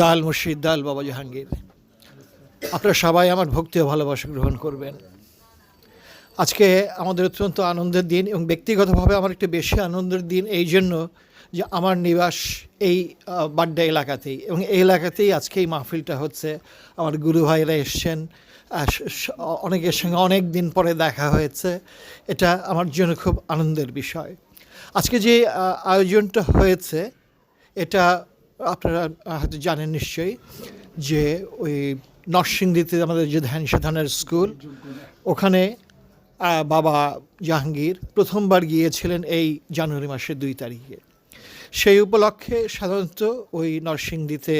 দাল মুর্শিদ দাল বাবা জাহাঙ্গীর। আপনারা সবাই আমার ভক্তি ও ভালোবাসা গ্রহণ করবেন। আজকে আমাদের অত্যন্ত আনন্দের দিন এবং ব্যক্তিগতভাবে আমার একটু বেশি আনন্দের দিন এই জন্য যে আমার নিবাস এই বাড্ডা এলাকাতেই এবং এই এলাকাতেই আজকে এই মাহফিলটা হচ্ছে। আমার গুরু ভাইরা এসছেন অনেকের সঙ্গে অনেক দিন পরে দেখা হয়েছে। এটা আমার জন্য খুব আনন্দের বিষয়। আজকে যে আয়োজনটা হয়েছে, এটা আপনারা হয়তো জানেন নিশ্চয়ই যে ওই নরসিংদীতে আমাদের যে ধ্যান সাধনের স্কুল, ওখানে বাবা জাহাঙ্গীর প্রথমবার গিয়েছিলেন এই জানুয়ারি মাসের দুই তারিখে। সেই উপলক্ষে সাধারণত ওই নরসিংদীতে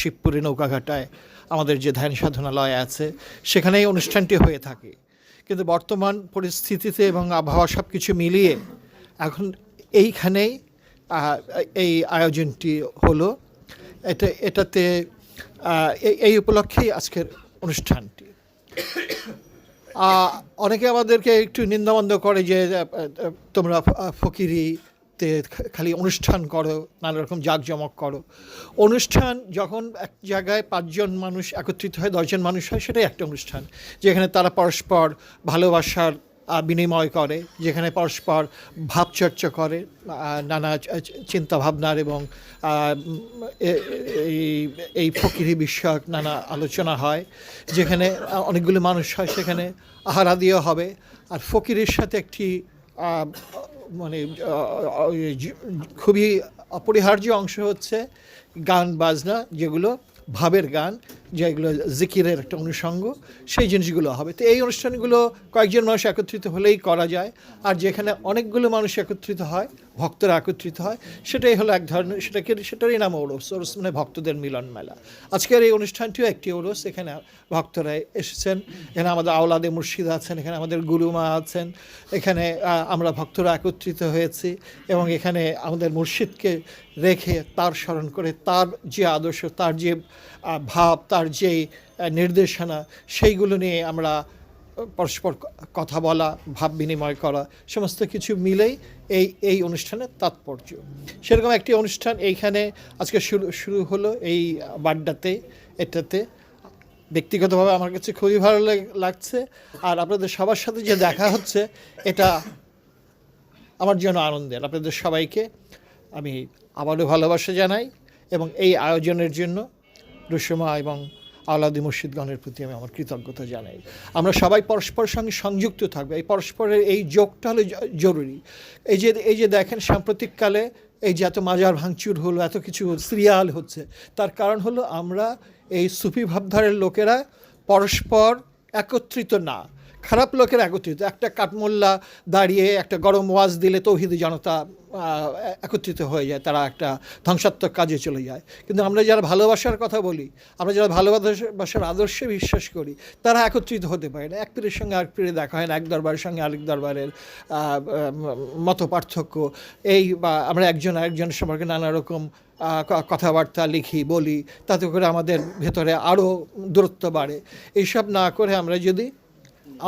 শিবপুরে নৌকাঘাটায় আমাদের যে ধ্যান সাধনালয় আছে, সেখানেই অনুষ্ঠানটি হয়ে থাকে। কিন্তু বর্তমান পরিস্থিতিতে এবং আবহাওয়া সব কিছু মিলিয়ে এখন এইখানেই এই আয়োজনটি হলো। এটা এটাতে এই- উপলক্ষেই আজকের অনুষ্ঠানটি। অনেকে আমাদেরকে একটু নিন্দাবন্ধ করে যে তোমরা ফকিরিতে খালি অনুষ্ঠান করো, নানা রকম জাঁকজমক করো। অনুষ্ঠান যখন এক জায়গায় পাঁচজন মানুষ একত্রিত হয় দশজন মানুষ হয়, সেটাই একটা অনুষ্ঠান, যেখানে তারা পরস্পর ভালোবাসার বিনিময় করে, যেখানে পরস্পর ভাবচর্চা করে নানা চিন্তা ভাবনার এবং এই ফকিরি বিষয়ক নানা আলোচনা হয়, যেখানে অনেকগুলো মানুষ হয়, সেখানে আহারাদিও হবে। আর ফকিরের সাথে একটি মানে খুবই অপরিহার্য অংশ হচ্ছে গান, বাজনা, যেগুলো ভাবের গান। যেগুলো জিকিরের একটা অনুষঙ্গ, সেই জিনিসগুলো হবে। তো এই অনুষ্ঠানগুলো কয়েকজন মানুষ একত্রিত হলেই করা যায়। আর যেখানে অনেকগুলো মানুষ একত্রিত হয়, ভক্তরা একত্রিত হয়, সেটাই হলো এক ধরনের, সেটাকে, সেটারই নাম ওরস। ওরস মানে ভক্তদের মিলন মেলা। আজকের এই অনুষ্ঠানটিও একটি ওরস। এখানে ভক্তরা এসেছেন। এখানে আমাদের আওলাদে মুর্শিদ আছেন, এখানে আমাদের গুরুমা আছেন। এখানে আমরা ভক্তরা একত্রিত হয়েছি এবং এখানে আমাদের মুর্শিদকে রেখে তার স্মরণ করে তার যে আদর্শ, তার যে ভাব, তার যে আহ, নির্দেশনা সেইগুলো নিয়ে আমরা পরস্পর কথা বলা ভাব বিনিময় করা সমস্ত কিছু মিলেই এই এই অনুষ্ঠানের তাৎপর্য। সেরকম একটি অনুষ্ঠান এইখানে আজকে শুরু শুরু হলো এই বাড্ডাতে এটাতে। ব্যক্তিগতভাবে আমার কাছে খুবই ভালো লাগছে। আর আপনাদের সবার সাথে যে দেখা হচ্ছে এটা আমার জন্য আনন্দের। আপনাদের সবাইকে আমি আবারও ভালোবাসা জানাই এবং এই আয়োজনের জন্য রুসমা এবং আলাদি মুর্শিদগণের প্রতি আমি আমার কৃতজ্ঞতা জানাই। আমরা সবাই পরস্পরের সঙ্গে সংযুক্ত থাকব। এই পরস্পরের এই যোগটা হলো জরুরি। এই যে এই যে দেখেন, সাম্প্রতিককালে এই যে এত মাজার ভাঙচুর হলো, এত কিছু সিরিয়াল হচ্ছে, তার কারণ হলো আমরা এই সুফি ভাবধারের লোকেরা পরস্পর একত্রিত না। খারাপ লোকের একত্রিত। একটা কাঠমোল্লা দাঁড়িয়ে একটা গরম ওয়াজ দিলে তৌহিদি জনতা একত্রিত হয়ে যায়, তারা একটা ধ্বংসাত্মক কাজে চলে যায়। কিন্তু আমরা যারা ভালোবাসার কথা বলি, আমরা যারা ভালোবাসার আদর্শে বিশ্বাস করি, তারা একত্রিত হতে পারে না। এক পীরের সঙ্গে আরেক পীরে দেখা হয় না, এক দরবারের সঙ্গে আরেক দরবারের মত পার্থক্য। এই বা আমরা একজন আরেকজনের সম্পর্কে নানা রকম কথাবার্তা লিখি, বলি, তাতে করে আমাদের ভেতরে আরও দূরত্ব বাড়ে। এইসব না করে আমরা যদি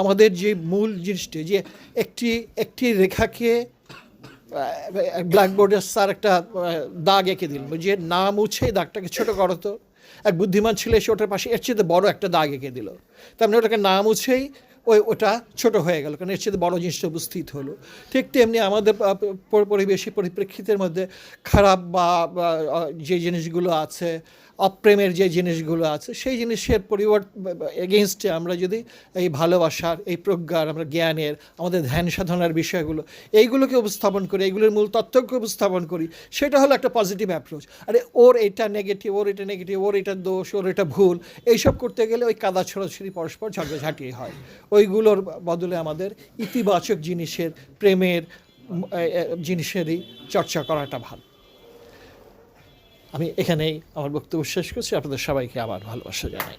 আমাদের যে মূল জিনিসটি, যে একটি একটি রেখাকে ব্ল্যাকবোর্ডের স্যার একটা দাগ এঁকে দিল যে না মুছে দাগটাকে ছোট করো তো। এক বুদ্ধিমান ছেলে এসে ওটার পাশে এর চেয়ে বড় একটা দাগ এঁকে দিল। তার মানে ওটাকে না মুছেই ওই ওটা ছোট হয়ে গেল কারণ এর চেয়ে বড় জিনিসটা উপস্থিত হলো। ঠিক তেমনি আমাদের আহ, প- পরিবেশী পরিপ্রেক্ষিতের মধ্যে খারাপ বা যে জিনিসগুলো আছে অপ্রেমের যে জিনিসগুলো আছে সেই জিনিসের পরিবর্তন এগেনস্টে আমরা যদি এই ভালোবাসার এই প্রজ্ঞার আমরা জ্ঞানের আমাদের ধ্যান সাধনার বিষয়গুলো এইগুলোকে উপস্থাপন করি এইগুলোর মূল তত্ত্বকে উপস্থাপন করি সেটা হলো একটা পজিটিভ অ্যাপ্রোচ আরে ওর এটা নেগেটিভ ওর এটা নেগেটিভ ওর এটা দোষ ওর এটা ভুল এইসব করতে গেলে ওই কাদা ছড়াছড়ি পরস্পর ঝগড়াঝাঁটি হয়। ওইগুলোর বদলে আমাদের ইতিবাচক জিনিসের, প্রেমের জিনিসেরই চর্চা করাটা ভালো। আমি এখানেই আমার বক্তব্য শেষ করছি। আপনাদের সবাইকে আবার ভালোবাসা জানাই।